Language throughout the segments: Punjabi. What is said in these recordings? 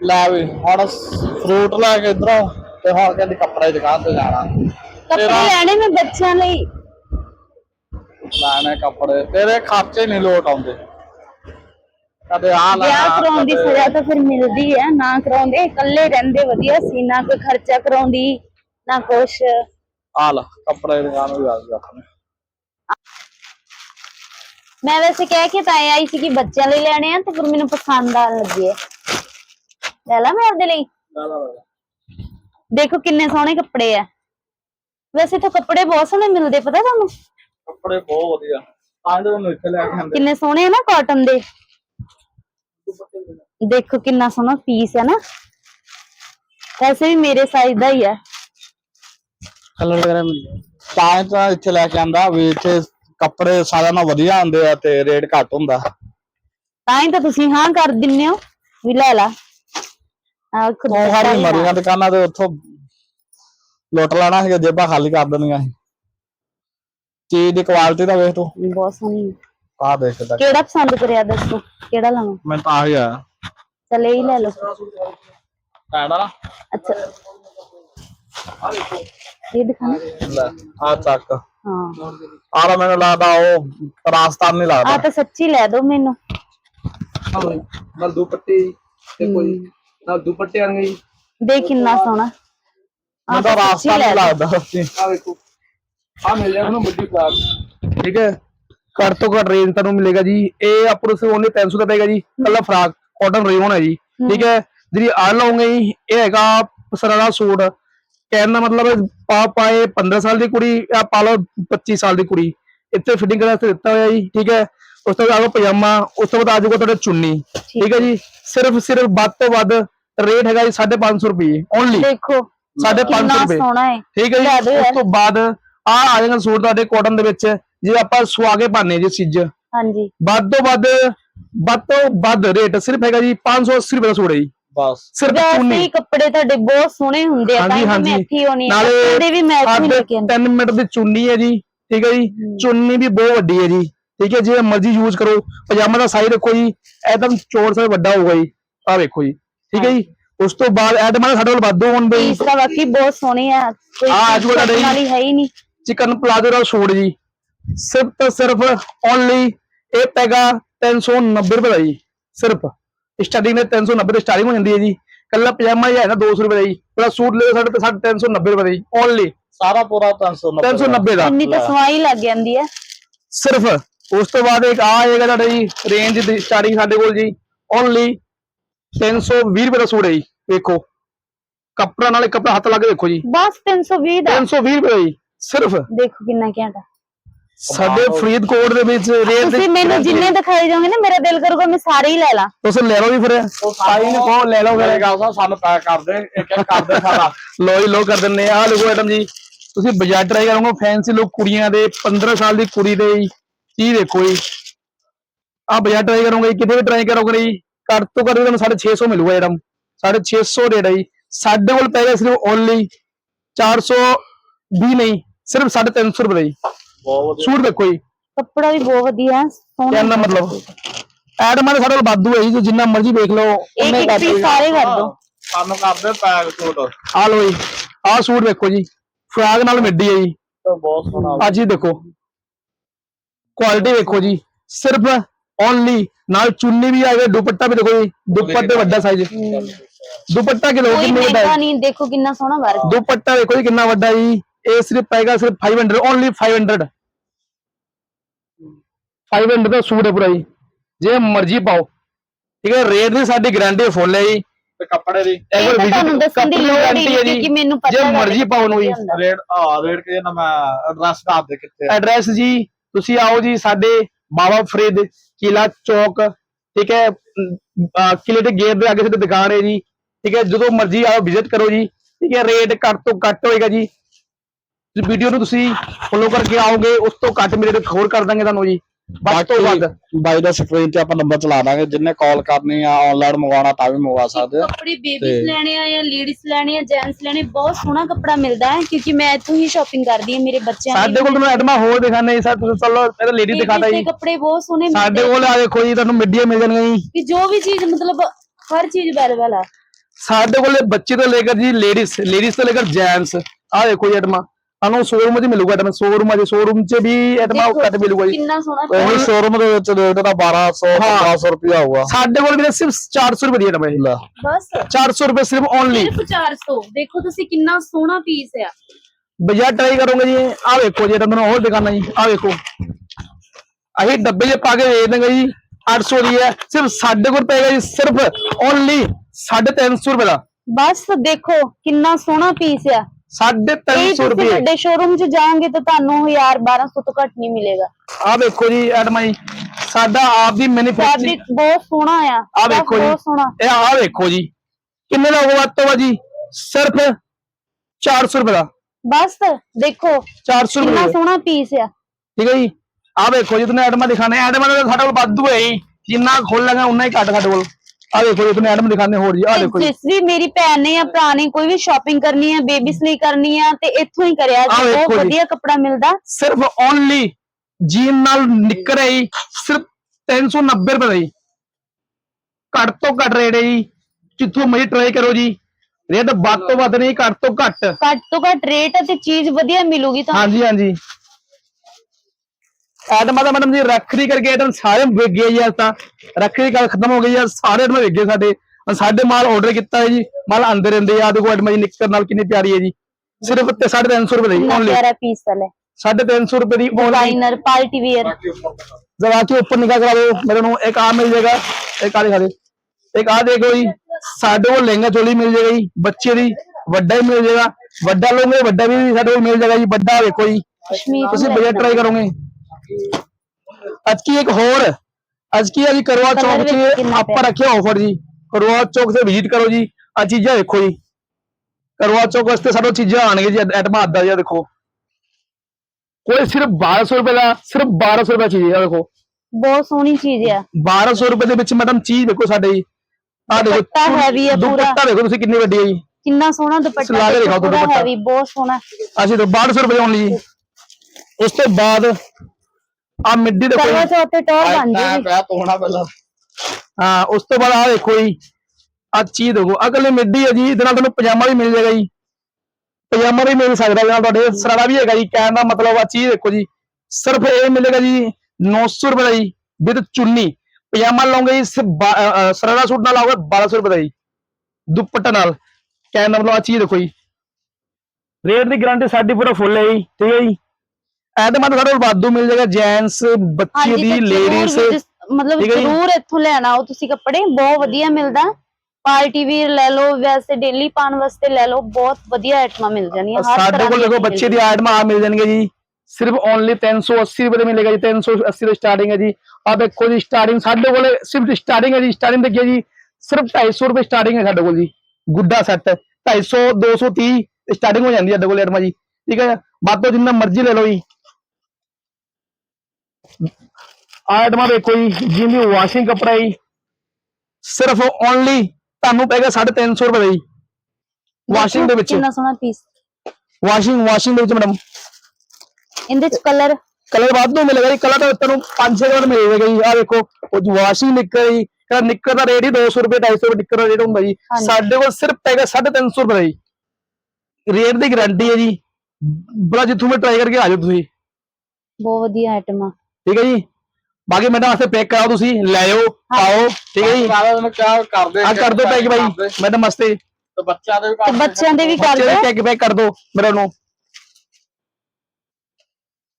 ਲੈ ਵੀ ਹੁਣ ਫਰੂਟ ਲੈ ਕੇ ਇਧਰੋਂ ਤੇ ਹੁਣ ਕਹਿੰਦੀ ਕੱਪੜੇ ਦੀ ਦੁਕਾਨ ਤੇ ਜਾਣਾ। ਕੱਪੜੇ ਲੈਣੇ ਮੈਂ ਬੱਚਿਆਂ ਲਈ। ਲੈਣੇ ਕੱਪੜੇ ਤੇਰੇ ਖਰਚੇ ਨਹੀਂ ਲੋਟ ਆਉਂਦੇ। ਕਦੇ ਆ ਲੈ ਵਿਆਹ ਕਰਾਉਣ ਦੀ ਸਜ਼ਾ ਤਾਂ ਫਿਰ ਮਿਲਦੀ ਹੈ ਨਾ ਕਰਾਉਂਦੇ ਇਕੱਲੇ ਰਹਿੰਦੇ ਵਧੀਆ ਸੀ ਨਾ ਕੋਈ ਖਰਚਾ ਕਰਾਉਂਦੀ ਨਾ ਕੁਛ। ਆ ਲੈ ਕੱਪੜੇ ਦੀ ਦੁਕਾਨ ਵੀ ਆ ਗਈ ਆਪਣੇ। ਮੈਂ ਵੈਸੇ ਕਹਿ ਕੇ ਤਾਂ ਆਈ ਸੀ ਕਿ ਬੱਚਿਆਂ ਲਈ ਲੈਣੇ ਆ ਤੇ ਫਿਰ ਮੈਨੂੰ ਪਸੰਦ ਆਣ ਲੱਗੇ ਲੈ ਲਾ ਮੈਂ ਆਪਦੇ ਲਈ। ਦੇਖੋ ਕਿੰਨੇ ਸੋਹਣੇ ਕੱਪੜੇ ਆ। ਵੈਸੇ ਤਾਂ ਕੱਪੜੇ ਬਹੁਤ ਸੋਹਣੇ ਮਿਲਦੇ ਪਤਾ ਤੁਹਾਨੂੰ? ਕੱਪੜੇ ਬਹੁਤ ਵਧੀਆ। ਤਾਂ ਜਦੋਂ ਮੈਨੂੰ ਇੱਥੇ ਲੈ ਕੇ ਆਂਦੇ ਕਿੰਨੇ ਸੋਹਣੇ ਆ ਨਾ ਕਾਟਨ ਦੇ। ਦੇਖੋ ਕਿੰਨਾ ਸੋਹਣਾ ਪੀਸ ਹੈ ਨਾ। ਵੈਸੇ ਵੀ ਮੇਰੇ ਸਾਈਜ਼ ਦਾ ਹੀ ਹੈ ਕਲਰ ਵਗੈਰਾ ਮਿਲ ਤਾਂ ਤਾਂ ਇੱਥੇ ਲੈ ਕੇ ਆਂਦਾ ਵੀ ਇੱਥੇ ਕੱਪੜੇ ਸਾਰਿਆਂ ਨਾਲ ਵਧੀਆ ਹੁੰਦੇ ਆ ਤੇ ਰੇਟ ਘੱਟ ਹੁੰਦਾ। ਤਾਂ ਹੀ ਤਾਂ ਤੁਸੀਂ ਹਾਂ ਕਰ ਦਿੰਨੇ ਹੋ। ਵੀ ਲੈ ਲਾ। ਆ ਉਹ ਸਾਰੀ ਮਰੀਆਂ ਦੁਕਾਨਾਂ ਤੇ ਉੱਥੋਂ ਲੁੱਟ ਲੈਣਾ ਸੀ ਜੇਬਾਂ ਖਾਲੀ ਕਰ ਦੇਣੀਆਂ ਸੀ। ਚੀਜ਼ ਦੀ ਕੁਆਲਿਟੀ ਦਾ ਵੇਖ ਤੂੰ। ਬਹੁਤ ਸੋਹਣੀ। ਆਹ ਦੇਖ ਕਿੱਦਾਂ ਕਿਹੜਾ ਪਸੰਦ ਕਰਿਆ ਦੱਸੋ? ਕਿਹੜਾ ਲਵਾਂ? ਮੈਂ ਤਾਂ ਆਹੀ ਆ। ਚਲ ਇਹ ਹੀ ਲੈ ਲਓ। ਐਂਦਾ ਨਾ ਅੱਛਾ। ਆ ਦੇਖੋ। ਇਹ ਦਿਖਾਣਾ ਆ ਚੱਕ। ਹਾਂ। ਆਹ ਮੈਨੂੰ ਲੱਗਦਾ ਉਹ ਰਾਜਸਥਾਨ ਨਹੀਂ ਆ ਲੱਗਦਾ ਤਾਂ ਸੱਚੀ ਲੈ ਦੋ ਮੈਨੂੰ। ਨਾਲ ਦੁਪੱਟੇ ਤੇ ਕੋਈ ਨਾਲ ਦੁਪੱਟੇ ਆਣਗੇ ਜੀ। ਦੇਖ ਕਿੰਨਾ ਸੋਹਣਾ। ਆ ਮੈਨੂੰ ਤਾਂ ਤਾਂ ਸੱਚੀ ਰਾਜਸਥਾਨ ਲੈ ਨਹੀਂ ਦੋ ਲੱਗਦਾ ਆ ਵੇਖੋ। ਆ ਮਿਲ ਜਾਏਗਾ ਨਾ ਵੱਡੀ ਫਰਾਕ ਠੀਕ ਹੈ। ਘੱਟ ਤੋਂ ਘੱਟ ਰੇਂਜ ਤੁਹਾਨੂੰ ਮਿਲੇਗਾ ਜੀ। ਇਹ ਆਪਾਂ ਨੂੰ ਓਨਲੀ 300 ਦਾ ਪਏਗਾ ਜੀ। ਕੱਲਾ ਫਰਾਕ ਕਾਟਨ ਰੇਯਨ ਹੈ ਜੀ। ਠੀਕ ਹੈ। ਜਿਹੜੀ ਆ ਲਾਉਂਗੇ ਜੀ ਇਹ ਹੈਗਾ ਸਰਾਰਾ ਸੂਟ। ਕਹਿਣ ਦਾ ਮਤਲਬ ਪਾ ਪਾਏ 15 ਸਾਲ ਦੀ ਕੁੜੀ ਆ ਪਾ ਲਓ 25 ਸਾਲ ਦੀ ਕੁੜੀ। ਇੱਥੇ ਫਿਟਿੰਗ ਵਾਸਤੇ ਦਿੱਤਾ ਹੋਇਆ ਜੀ। ਠੀਕ ਹੈ। ਉਸ ਤੋਂ ਬਾਅਦ ਆਗਾ ਪਜਾਮਾ ਉਸ ਤੋਂ ਬਾਅਦ ਆ ਜਾਊਗਾ ਤੁਹਾਡਾ ਚੁੰਨੀ। ਠੀਕ। ਹੈ ਜੀ? ਸਿਰਫ ਸਿਰਫ ਵੱਧ ਤੋਂ ਵੱਧ ਰੇਟ ਹੈਗਾ ਜੀ 550 ਰੁਪਏ ਓਨਲੀ ਦੇਖੋ ਸਾਢੇ ਪੰਜ ਕਿੰਨਾ ਸੌ ਰੁਪਏ। ਸੋਹਣਾ ਹੈ। ਠੀਕ ਹੈ ਜੀ? ਉਸ। ਤੋਂ ਬਾਅਦ ਆ ਆ ਜਾਏਗਾ ਸੂਟ ਤੁਹਾਡੇ ਕਾਟਨ ਦੇ ਵਿੱਚ ਜੇ ਆਪਾਂ ਸੁਆਗੇ ਪਾਣੇ ਜੀ ਸਿੱਜ ਹਾਂਜੀ। ਵੱਧ ਤੋਂ ਵੱਧ ਵੱਧ ਤੋਂ ਵੱਧ ਰੇਟ ਸਿਰਫ ਹੈਗਾ ਜੀ 580 ਰੁਪਏ ਦਾ ਸੂਟ ਹੈ ਜੀ। ਬਸ। ਸਿਰਫ ਚੁੰਨੀ। ਕੱਪੜੇ ਤੁਹਾਡੇ ਬਹੁਤ ਸੋਹਣੇ ਹੁੰਦੇ ਆ ਤਾਂ ਹੀ ਹਾਂਜੀ ਤਾਂ ਮੈਂ ਹਾਂਜੀ। ਇੱਥੇ ਹੀ ਆਉਣੀ ਆ। ਨਾਲੇ ਵੀ ਮੈਂ ਇੱਥੇ ਹੀ ਲੈ ਕੇ ਆਉਂਦੀ 3 ਮਿੰਟ ਦੀ ਚੁੰਨੀ ਹੈ ਜੀ। ਠੀਕ ਹੈ ਜੀ? ਚੁੰਨੀ ਵੀ ਬਹੁਤ ਵੱਡੀ ਹੈ ਜੀ। ਠੀਕ ਹੈ ਜੇ ਮਰਜ਼ੀ ਯੂਜ਼ ਕਰੋ। ਪਜਾਮਾ ਦਾ ਸਾਈਜ਼ ਦੇਖੋ ਜੀ ਐਦਮ ਚੌੜ ਸਾਈਜ਼ ਵੱਡਾ ਹੋਊਗਾ ਜੀ। ਆ ਵੇਖੋ ਜੀ ਠੀਕ ਹੈ ਜੀ। ਉਸ ਤੋਂ ਬਾਅਦ ਐਡਮਾਂ ਸਾਡੇ ਕੋਲ ਵਾਧੂ ਹੋਣ ਬਈ। ਪੀਸ ਤਾਂ ਵਾਕਈ ਬਹੁਤ ਸੋਹਣੇ ਆ। ਕੋਈ ਆਹ ਅੱਜ ਕੱਟਣ ਵਾਲੀ ਹੈ ਹੀ ਨਹੀਂ। ਚਿਕਨ ਪਲਾਜ਼ੋ ਦਾ ਸੂਟ ਜੀ। ਸਿਰਫ ਤੇ ਸਿਰਫ ਓਨਲੀ ਇਹ ਪੈਗਾ 390 ਰੁਪਏ ਦਾ ਜੀ। ਸਿਰਫ। ਸਟਾਰਟਿੰਗ ਦੇ 390 ਤੋਂ ਸਟਾਰਟਿੰਗ ਹੋ ਜਾਂਦੀ ਹੈ ਜੀ। ਕੱਲਾ ਪਜਾਮਾ ਹੀ ਹੈ ਨਾ 200 ਰੁਪਏ ਦਾ ਜੀ। ਪੂਰਾ ਸੂਟ ਲੈ ਸਾਡੇ ਤੇ 390 ਰੁਪਏ ਦਾ ਜੀ। ਓਨਲੀ ਸਾਰਾ ਪੂਰਾ 390 390 ਦਾ। ਇੰਨੀ ਤਾਂ ਸਵਾਈ ਲੱਗ ਜਾਂਦੀ ਹੈ। ਸਿਰਫ। ਉਸ ਤੋਂ ਬਾਅਦ ਇੱਕ ਆ ਆਏਗਾ ਤੁਹਾਡਾ ਜੀ ਰੇਂਜ ਦੀ ਸਟਾਰਟਿੰਗ ਸਾਡੇ ਕੋਲ ਜੀ ਓਨਲੀ 320 ਰੁਪਏ ਦਾ ਸੂਟ ਹੈ ਜੀ ਵੇਖੋ। ਕੱਪੜਾ ਨਾਲ ਕੱਪੜਾ ਹੱਥ ਲਾ ਕੇ ਦੇਖੋ ਜੀ। ਬਸ 320 ਦਾ। 320 ਰੁਪਏ ਜੀ ਸਿਰਫ। ਦੇਖੋ ਕਿੰਨਾ ਘੈਂਟ ਸਾਡੇ ਫਰੀਦਕੋਟ ਦੇ ਵਿੱਚ ਰੇਟ ਤੁਸੀਂ ਮੈਨੂੰ ਜਿੰਨੇ ਦਿਖਾਈ ਜਾਓਗੇ ਨਾ ਮੇਰਾ ਦਿਲ ਕਰੂਗਾ ਮੈਂ ਸਾਰੇ ਹੀ ਲੈ ਲਾਂ। ਤੁਸੀਂ ਲੈ ਲਓ ਜੀ ਫਿਰ ਸਾਈ ਨੂੰ ਕਹੋ ਲੈ ਲਓ ਮੇਰੇ ਗੱਲ ਸੁਣ, ਸਾਨੂੰ ਪੈਕ ਕਰ ਦੇ ਇੱਕ ਇੱਕ ਕਰ ਦੇ ਸਾਰਾ। ਲੋ ਹੀ ਲੋ ਕਰ ਦਿੰਨੇ ਆ। ਲੁਕੋ ਆਈਟਮ ਜੀ ਤੁਸੀਂ ਬਾਜ਼ਾਰ ਟਰਾਈ ਕਰੋਗੇ ਫੈਂਸੀ ਲੁੱਕ ਕੁੜੀਆਂ ਦੇ 15 ਸਾਲ ਦੀ ਕੁੜੀ ਦੇ ਕੀ ਦੇਖੋ ਜੀ। ਆ ਬਾਜ਼ਾਰ ਟਰਾਈ ਕਰੋਗੇ ਕਿਤੇ ਵੀ ਟਰਾਈ ਕਰੋਗੇ ਜੀ ਘੱਟ ਤੋਂ ਘੱਟ ਤੁਹਾਨੂੰ 650 ਮਿਲੂਗਾ ਆਈਟਮ 650 ਰੇਟ ਹੈ ਜੀ। ਸਾਡੇ ਕੋਲ ਪੈ ਗਿਆ ਸਿਰਫ ਓਨਲੀ 420 ਨਹੀਂ ਸਿਰਫ 350 ਰੁਪਏ ਦਾ ਜੀ। ਬਹੁਤ ਵਧੀਆ। ਸੂਟ ਦੇਖੋ ਜੀ। ਕੱਪੜਾ ਵੀ ਬਹੁਤ ਵਧੀਆ ਸੋਹਣਾ ਦਾ ਮਤਲਬ ਐਟਮਾਂ ਦੇ ਸਾਡੇ ਕੋਲ ਵਾਧੂ ਹੈ ਜੀ ਤੁਸੀਂ ਜਿੰਨਾ ਮਰਜ਼ੀ ਵੇਖ ਲਓ ਉਹਨੇ ਇੱਕ ਕਰ ਪੀਸ ਸਾਰੇ ਕਰ ਦੋ। ਸਾਨੂੰ ਕਰਦੇ ਪੈਕ ਸੂਟ ਆ ਲੋ ਜੀ ਆਹ ਸੂਟ ਵੇਖੋ ਜੀ ਫਰਾਕ ਨਾਲ ਮਿੱਡੀ ਹੈ ਜੀ। ਬਹੁਤ ਸੋਹਣਾ। ਅੱਜ ਹੀ ਦੇਖੋ। ਕੁਆਲਿਟੀ ਵੇਖੋ ਜੀ। ਸਿਰਫ ਓਨਲੀ ਨਾਲ ਚੁੰਨੀ ਵੀ ਆ ਗਈ ਦੁਪੱਟਾ ਵੀ ਦੇਖੋ ਜੀ ਦੁਪੱਟੇ ਵੱਡਾ ਸਾਈਜ਼ ਦੁਪੱਟਾ ਕਿਲੋ ਕੋਈ ਕਿੰਨੇ ਵੱਡਾ ਮਹਿੰਗਾ ਹੈ ਨਹੀਂ ਦੇਖੋ ਕਿੰਨਾ ਸੋਹਣਾ ਵਰਕ ਦੁਪੱਟਾ ਦੇਖੋ ਜੀ ਕਿੰਨਾ ਵੱਡਾ ਜੀ। ਇਹ ਸਿਰਫ ਪਏਗਾ ਸਿਰਫ 500 ਓਨਲੀ 500 500 ਦਾ ਸੂਟ ਹੈ ਪੂਰਾ ਜੀ। ਜੇ ਮਰਜ਼ੀ ਪਾਓ। ਠੀਕ ਹੈ ਰੇਟ ਦੀ ਸਾਡੀ ਗਾਰੰਟੀ ਫੁੱਲ ਹੈ ਜੀ। ਤੇ ਕੱਪੜੇ ਦੀ। ਇਹ ਤਾਂ ਤੁਹਾਨੂੰ ਦੱਸਣ ਦੀ ਲੋੜ ਹੀ ਨਹੀਂ ਕਿਉਂਕਿ ਮੈਨੂੰ ਪਤਾ ਜੇ ਮਰਜ਼ੀ ਪਾਓ ਨੂੰ ਜੀ। ਰੇਟ ਆ ਰੇਟ ਕੇ ਨਾ ਮੈਂ ਐਡਰੈਸ ਦੱਸ ਦੇ ਕਿੱਥੇ। ਐਡਰੈਸ ਜੀ ਤੁਸੀਂ ਆਓ ਜੀ ਸਾਡੇ ਬਾਬਾ ਫਰੀਦ ਕਿਲਾ ਚੌਕ, ਠੀਕ ਹੈ ਕਿਲੇ ਦੇ ਗੇਟ ਦੇ ਅੱਗੇ ਸਾਡੀ ਦੁਕਾਨ ਹੈ ਜੀ, ਠੀਕ ਹੈ, ਜਦੋਂ ਮਰਜ਼ੀ ਆਓ ਵਿਜ਼ਿਟ ਕਰੋ ਜੀ, ਠੀਕ ਹੈ ਰੇਟ ਘੱਟ ਤੋਂ ਘੱਟ ਹੋਏਗਾ ਜੀ। ਵੀਡੀਓ ਨੂੰ ਤੁਸੀਂ ਫੋਲੋ ਕਰਕੇ ਆਓਗੇ, ਉਸ ਤੋਂ ਘੱਟ ਮੇਰੇ ਤੇ ਹੋਰ ਕਰ ਦਾਂਗੇ ਤੁਹਾਨੂੰ ਜੀ। ਵੱਧ ਤੋਂ ਵੱਧ। ਬਾਈ ਦਾ ਸਕਰੀਨ ਤੇ ਆਪਾਂ ਨੰਬਰ ਚਲਾ ਦਾਂਗੇ ਜਿੰਨੇ ਕਾਲ ਕਰਨੀ ਆ ਆਨਲਾਈਨ ਮੰਗਵਾਉਣਾ ਤਾਂ ਵੀ ਮੰਗਵਾ ਸਕਦੇ ਆ। ਕੱਪੜੇ ਬੇਬੀਜ਼ ਲੈਣੇ ਆ ਜਾਂ ਲੇਡੀਜ਼ ਲੈਣੇ ਆ ਜੈਂਟਸ ਲੈਣੇ ਬਹੁਤ ਸੋਹਣਾ ਕੱਪੜਾ ਮਿਲਦਾ ਹੈ ਕਿਉਂਕਿ ਮੈਂ ਇੱਥੋਂ ਹੀ ਸ਼ਾਪਿੰਗ ਕਰਦੀ ਹਾਂ ਮੇਰੇ ਬੱਚਿਆਂ ਸਾਡੇ ਕੋਲ ਤੁਹਾਨੂੰ ਐਟਮਾ ਹੋਰ ਦਿਖਾਣੇ ਜੀ ਸਰ ਤੁਸੀਂ ਚਲੋ ਇਹਦਾ ਲੇਡੀ ਦਿਖਾਤਾ ਦੇ ਜੀ। ਕੱਪੜੇ ਬਹੁਤ ਸੋਹਣੇ ਸਾਡੇ ਕੋਲ ਆ ਦੇਖੋ ਜੀ ਤੁਹਾਨੂੰ ਮਿੱਡੀਆਂ ਮਿਲ ਜਾਣਗੀਆਂ ਜੀ। ਕਿ ਜੋ ਵੀ ਚੀਜ਼ ਮਤਲਬ ਹਰ ਚੀਜ਼ ਅਵੇਲੇਬਲ ਆ। ਸਾਡੇ ਕੋਲੇ ਬੱਚੇ ਤੋਂ ਲੈ ਕੇ ਜੀ ਲੇਡੀਜ਼ ਲੇਡੀਜ਼ ਤੋਂ ਲੈ ਕੇ ਜੈਂਟਸ ਆ ਦੇਖੋ ਜੀ ਆਈਟਮਾਂ ਸਾਨੂੰ ਸ਼ੋਰੂਮ 'ਚ ਮਿਲੂਗਾ ਆਈਟਮ ਸ਼ੋਰੂਮ 'ਚ ਸ਼ੋਰੂਮ 'ਚ ਵੀ ਆਈਟਮਾਂ ਦੇਖੋ, ਘੱਟ ਮਿਲੂਗਾ ਜੀ। ਕਿੰਨਾ ਸੋਹਣਾ ਸ਼ੋਰੂਮ ਦੇ ਵਿੱਚ ਦੇਖਦੇ ਤਾਂ 1200 ਹਾਂ। 1500 ਰੁਪਇਆ ਹੋਊਗਾ। ਸਾਡੇ ਕੋਲ ਵੀ ਸਿਰਫ 400 ਰੁਪਏ ਦੀ ਆਈਟਮ ਹੈ ਲੈ। ਬਸ। 400 ਰੁਪਏ ਸਿਰਫ ਓਨਲੀ ਸਿਰਫ 400 ਦੇਖੋ ਤੁਸੀਂ ਕਿੰਨਾ ਸੋਹਣਾ ਪੀਸ ਆ। ਬਾਜ਼ਾਰ ਟਰਾਈ ਕਰੋਗੇ ਜੀ ਆ ਵੇਖੋ ਜੀ ਤੁਹਾਨੂੰ ਹੋਰ ਦਿਖਾਣਾ ਜੀ ਆ ਵੇਖੋ। ਅਸੀਂ ਡੱਬੇ 'ਚ ਪਾ ਕੇ ਵੇਚ ਦਾਂਗੇ ਜੀ 800 ਦੀ ਹੈ ਸਿਰਫ ਸਾਡੇ ਕੋਲ ਪਏਗਾ ਜੀ ਸਿਰਫ ਓਨਲੀ 350 ਰੁਪਏ ਦਾ। ਬਸ ਦੇਖੋ ਕਿੰਨਾ ਸੋਹਣਾ ਪੀਸ ਆ। 350 ਤੁਸੀਂ ਰੁਪਏ। ਵੱਡੇ ਸ਼ੋਰੂਮ 'ਚ ਜਾਓਗੇ ਤਾਂ ਤੁਹਾਨੂੰ 1000 1200 ਤੋਂ ਘੱਟ ਨਹੀਂ ਮਿਲੇਗਾ। ਆ ਵੇਖੋ ਜੀ ਆਈਟਮਾਂ ਜੀ ਸਾਡਾ ਆਪ ਦੀ ਮੈਨੂਫੈਕਚਰਿੰਗ ਫੈਬਰਿਕ ਬਹੁਤ ਸੋਹਣਾ ਆ। ਆ ਵੇਖੋ ਜੀ ਬਹੁਤ ਸੋਹਣਾ। ਇਹ ਆ ਵੇਖੋ ਜੀ ਕਿੰਨੇ ਦਾ ਵੱਧ ਤੋਂ ਜੀ? ਸਿਰਫ 400 ਰੁਪਏ ਦਾ। ਬਸ ਦੇਖੋ 400 ਕਿੰਨਾ ਰੁਪਏ ਦਾ। ਸੋਹਣਾ ਪੀਸ ਆ। ਠੀਕ ਹੈ ਜੀ? ਆ ਵੇਖੋ ਜੀ ਤੁਹਾਨੂੰ ਆਈਟਮਾਂ ਦਿਖਾਣੇ ਆਈਟਮਾਂ ਦਾ ਸਾਡੇ ਕੋਲ ਵਾਧੂ ਹੈ ਜੀ। ਜਿੰਨਾ ਖੋਲਾਂਗਾ ਉਨਾ ਹੀ ਘੱਟ ਸਾਡੇ ਕੋਲ। ਆ ਜੀ ਤੁਹਾਨੂੰ ਆਈਟਮ ਦਿਖਾਣੇ ਹੋਰ ਜੀ ਆ ਦੇਖੋ ਜੀ। ਜਿਸ ਵੀ ਮੇਰੀ ਭੈਣ ਨੇ ਜਾਂ ਭਰਾ ਨੇ ਕੋਈ ਵੀ ਸ਼ਾਪਿੰਗ ਕਰਨੀ ਹੈ ਬੇਬੀਸ ਲਈ ਕਰਨੀ ਹੈ ਤੇ ਇੱਥੋਂ ਹੀ ਕਰਿਆ ਆਹ ਜੀ ਵੇਖੋ ਬਹੁਤ ਜੀ। ਵਧੀਆ ਕੱਪੜਾ ਮਿਲਦਾ। ਸਿਰਫ ਓਨਲੀ ਜੀਨ ਨਾਲ ਨਿੱਕਰ ਹੈ ਜੀ ਸਿਰਫ 390 ਰੁਪਏ ਦਾ ਜੀ। ਘੱਟ ਤੋਂ ਘੱਟ ਰੇਟ ਹੈ ਜੀ ਜਿੱਥੋਂ ਮਰਜ਼ੀ ਟਰਾਈ ਕਰੋ ਜੀ। ਰੇਟ ਵੱਧ ਤੋਂ ਵੱਧ ਨਹੀਂ ਘੱਟ ਤੋਂ ਘੱਟ। ਘੱਟ ਤੋਂ ਘੱਟ ਰੇਟ ਤੇ ਚੀਜ਼ ਵਧੀਆ ਮਿਲੂਗੀ ਤੁਹਾਨੂੰ। ਹਾਂਜੀ ਹਾਂਜੀ। ਐਟਮਾਂ ਦਾ ਮੈਡਮ ਜੀ ਰੱਖੜੀ ਕਰਕੇ ਐਟਮ ਸਾਰੇ ਵਿਕ ਗਏ ਯਾਰ ਤਾਂ। ਰੱਖੜੀ ਗੱਲ ਖਤਮ ਹੋ ਗਈ ਯਾਰ ਸਾਰੇ ਐਟਮ ਵਿਕ ਗਏ ਸਾਡੇ। ਸਾਡੇ ਮਾਲ ਆਰਡਰ ਕੀਤਾ ਹੈ ਜੀ ਮਾਲ ਅੰਦਰ ਰਹਿੰਦੇ ਆ। ਦੇਖੋ ਐਟਮਾਂ ਜੀ ਨਿਕਰ ਨਾਲ ਕਿੰਨੀ ਪਿਆਰੀ ਹੈ ਜੀ। ਸਿਰਫ 350 ਰੁਪਏ ਦੀ ਓਨਲੀ 11 ਰੁਪਏ ਦੀ ਡਿਜ਼ਾਈਨਰ ਪਾਰਟੀ ਵੇਅਰ ਜਰਾ ਕੇ ਉੱਪਰ ਨਿਕਾ ਕਰਾ ਦਿਓ ਮੇਰੇ ਨੂੰ ਇੱਕ ਆ ਮਿਲ ਜਾਏਗਾ ਇੱਕ ਆ ਦਿਖਾ ਦੇ ਇੱਕ ਆ ਦੇਖੋ ਜੀ ਸਾਡੇ ਕੋਲ ਲਹਿੰਗਾ ਚੋਲੀ ਮਿਲ ਜਾਏਗਾ ਜੀ ਬੱਚੇ ਦੀ ਵੱਡਾ ਹੀ ਮਿਲ ਜਾਏਗਾ। ਵੱਡਾ ਲੋਗੇ ਵੱਡਾ ਵੀ ਸਾਡੇ ਕੋਲ ਮਿਲ ਜਾਏਗਾ ਜੀ ਵੱਡਾ ਵੇਖੋ ਜੀ। ਤੁਸੀਂ ਬਜਟ ਟਰਾਈ ਕਰੋਗੇ। ਅੱਜ ਕੀ ਇੱਕ ਹੋਰ ਅੱਜ ਕੀ ਹੈ ਜੀ ਕਰਵਾ Colour ਚੌਕ ਵਿੱਚ ਤੇ ਕਿੰਨਾ ਆਪਾਂ ਪਿਆਰਾ। ਰੱਖਿਆ ਆਫਰ ਜੀ ਕਰਵਾ ਚੌਕ ਤੇ ਵਿਜ਼ਿਟ ਕਰੋ ਜੀ ਆ ਚੀਜ਼ਾਂ ਦੇਖੋ ਜੀ ਕਰਵਾ ਚੌਕ ਵਾਸਤੇ ਸਾਡੇ ਚੀਜ਼ਾਂ ਆਣਗੇ ਜੀ ਐਟਮਾਂ ਆਦਾ ਜੀ ਦੇਖੋ ਕੋਈ ਸਿਰਫ 1200 ਰੁਪਏ ਦਾ ਸਿਰਫ 1200 ਰੁਪਏ ਚੀਜ਼ ਆਹ ਦੇਖੋ ਬਹੁਤ ਸੋਹਣੀ ਚੀਜ਼ ਆ 1200 ਰੁਪਏ ਦੇ ਵਿੱਚ ਮੈਡਮ ਚੀਜ਼ ਦੇਖੋ ਸਾਡੇ ਜੀ ਆ ਦੇਖੋ ਦੁਪੱਟਾ heavy ਹੈ ਪੂਰਾ। ਦੁਪੱਟਾ ਦੇਖੋ ਤੁਸੀਂ ਕਿੰਨੀ ਵੱਡੀ ਹੈ ਜੀ ਕਿੰਨਾ ਸੋਹਣਾ ਦੁਪੱਟਾ ਲਾ ਕੇ ਦੇਖੋ, ਦਿਖਾਓ ਦੁਪੱਟਾ। ਹੈਵੀ ਬਹੁਤ ਸੋਹਣਾ ਅਸੀਂ ਤਾਂ 1200 ਰੁਪਏ ਓਨਲੀ ਜੀ ਉਸ ਤੋਂ ਬਾਅਦ ਆ ਮਿੱਡੀ ਕਰਵਾ ਜੀ। ਚੌਥ ਤੇ ਟੌਰ ਬਣ ਜੂਗੀ ਪਿਆ ਤੋਣਾ ਪਹਿਲਾਂ। ਹਾਂ ਉਸ ਤੋਂ ਬਾਅਦ ਆ ਦੇਖੋ ਜੀ ਆ ਚੀਜ਼ ਦੇਖੋ ਅਗਲੇ ਮਿੱਡੀ ਹੈ ਜੀ ਇਹਦੇ ਨਾਲ ਤੁਹਾਨੂੰ ਪਜਾਮਾ ਵੀ ਮਿਲ ਜਾਏਗਾ ਜੀ। ਪਜਾਮਾ ਵੀ ਮਿਲ ਸਕਦਾ ਇਹਦੇ ਨਾਲ ਤੁਹਾਡੇ ਸਰਾਰਾ ਵੀ ਹੈਗਾ ਜੀ ਕਹਿਣ ਦਾ ਮਤਲਬ ਆ ਚੀਜ਼ ਦੇਖੋ ਜੀ ਸਿਰਫ ਇਹ ਮਿਲੇਗਾ ਜੀ 900 ਰੁਪਏ ਦਾ ਜੀ ਵਿਦ ਚੁੰਨੀ। ਪਜਾਮਾ ਲਓਗੇ ਜੀ ਸਿਰਫ ਬਾ- ਅ, ਅ, ਸਰਾਰਾ ਸੂਟ ਨਾਲ ਆਊਗਾ 1200 ਰੁਪਏ ਦਾ ਜੀ ਦੁਪੱਟਾ ਨਾਲ। ਕਹਿਣ ਦਾ ਮਤਲਬ ਆ ਚੀਜ਼ ਦੇਖੋ ਜੀ। ਰੇਟ ਦੀ ਗਾਰੰਟੀ ਸਾਡੀ ਪੂਰਾ ਫੁੱਲ ਹੈ ਜੀ ਠੀਕ ਹੈ ਜੀ। ਐਟਮਾਂ ਤਾਂ ਸਾਡੇ ਕੋਲ ਵਾਧੂ ਮਿਲ ਜਾਏਗਾ ਜੈਂਟਸ ਬੱਚੇ ਹਾਂਜੀ ਦੀ ਜ਼ਰੂਰ ਲੇਡੀਜ਼ ਮਤਲਬ ਠੀਕ ਹੈ ਜੀ। ਜ਼ਰੂਰ ਇੱਥੋਂ ਲੈਣਾ ਉਹ ਤੁਸੀਂ ਕੱਪੜੇ ਬਹੁਤ ਵਧੀਆ ਮਿਲਦਾ। ਪਾਰਟੀ ਵੀਰ ਲੈ ਲਓ ਵੈਸੇ ਡੇਲੀ ਪਾਉਣ ਵਾਸਤੇ ਲੈ ਲਓ ਬਹੁਤ ਵਧੀਆ ਆਈਟਮਾਂ ਮਿਲ ਜਾਣੀਆਂ ਹਰ ਸਾਡੇ ਤਰ੍ਹਾਂ ਕੋਲ ਦੇਖੋ ਬੱਚੇ ਦੀ ਆਈਟਮਾਂ ਆ ਮਿਲ ਜਾਣਗੇ ਜੀ। ਸਿਰਫ ਓਨਲੀ 380 ਰੁਪਏ ਦੇ ਮਿਲੇਗਾ ਜੀ 380 ਤੋਂ ਸਟਾਰਟਿੰਗ ਹੈ ਜੀ। ਆ ਦੇਖੋ ਜੀ ਸਟਾਰਟਿੰਗ ਸਾਡੇ ਕੋਲ ਸਿਰਫ ਸਟਾਰਟਿੰਗ ਹੈ ਜੀ ਸਟਾਰਟਿੰਗ ਦੇਖਿਏ ਜੀ? ਸਿਰਫ 250 ਰੁਪਏ ਸਟਾਰਟਿੰਗ ਹੈ ਸਾਡੇ ਕੋਲ ਜੀ। ਗੁੱਡਾ ਸੈੱਟ 250 230 ਸਟਾਰਟਿੰਗ ਹੋ ਜਾਂਦੀ ਹੈ ਸਾਡੇ ਕੋਲ ਆਈਟਮਾਂ ਜੀ। ਠੀਕ ਹੈ? ਬਾਅਦ ਤੋਂ ਜਿੰਨਾ ਮਰਜ਼ੀ ਲੈ ਲਓ ਜੀ। ਆਈਟਮਾਂ ਦੇਖੋ ਜੀ ਜਿਹਦੀ ਵਾਸ਼ਿੰਗ ਕੱਪੜਾ ਜੀ। ਸਿਰਫ ਓਨਲੀ ਤੁਹਾਨੂੰ ਪੈਗਾ 350 ਰੁਪਏ ਦਾ ਜੀ। ਵਾਸ਼ਿੰਗ ਦੇ ਵਿੱਚ। ਕਿੰਨਾ ਸੋਹਣਾ ਪੀਸ ਵਾਸ਼ਿੰਗ ਵਾਸ਼ਿੰਗ ਦੇ ਵਿੱਚ ਮੈਡਮ ਇਹਦੇ ਚ ਕਲਰ ਕਲਰ ਵਾਧੂ ਮਿਲੇਗਾ ਜੀ। ਕਲਰ ਤਾਂ ਤੁਹਾਨੂੰ 5-6 ਕਲਰ ਮਿਲ ਜਾਏਗਾ ਜੀ। ਆ ਦੇਖੋ ਉਹ ਵਾਸ਼ਿੰਗ ਨਿੱਕਰ ਜੀ। ਕਹਿੰਦਾ ਨਿੱਕਰ ਦਾ ਰੇਟ ਹੀ 200 ਰੁਪਏ 250 ਰੁਪਏ ਨਿੱਕਰ ਦਾ ਰੇਟ ਹੁੰਦਾ ਜੀ। ਸਾਡੇ ਕੋਲ ਸਿਰਫ ਪੈਗਾ 350 ਰੁਪਏ ਦਾ ਜੀ। ਰੇਟ ਦੀ ਗਾਰੰਟੀ ਹੈ ਜੀ। ਬੜਾ ਜਿੱਥੋਂ ਮੈਂ ਟਰਾਈ ਕਰਕੇ ਆ ਜਾਓ ਤੁਸੀਂ। ਬਹੁਤ ਵਧੀਆ ਆਈਟਮਾਂ ਠੀਕ ਹੈ ਜੀ? ਬਾਕੀ ਮੈਡਮ ਵਾਸਤੇ ਪੈਕ ਕਰਾਓ ਤੁਸੀਂ ਲੈ ਜਾਓ ਪਾਓ ਠੀਕ ਹੈ ਜੀ? ਸਾਰਾ ਦਿਨ ਕਿਆ ਕਰਦੇ ਆ ਕਰ ਦੋ ਪੈਕ ਬਾਈ ਮੈਡਮ ਵਾਸਤੇ ਤੇ ਬੱਚਿਆਂ ਦੇ ਵੀ ਤੇ ਬੱਚਿਆਂ ਦੇ ਵੀ ਕਰ ਦੇ ਪੈਕ ਪੈਕ ਕਰ ਦੋ ਮੇਰੇ ਨੂੰ।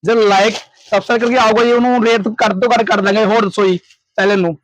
ਜੇ ਲਾਈਕ ਸਬਸਕ੍ਰਾਈਬ ਕਰਕੇ ਆਓਗੇ ਜੀ ਉਹਨੂੰ ਰੇਟ ਕਰ ਦੋ ਕਰ ਕਰ ਦਾਂਗੇ ਹੋਰ ਦੱਸੋ ਜੀ ਪਹਿਲੇ ਨੂੰ।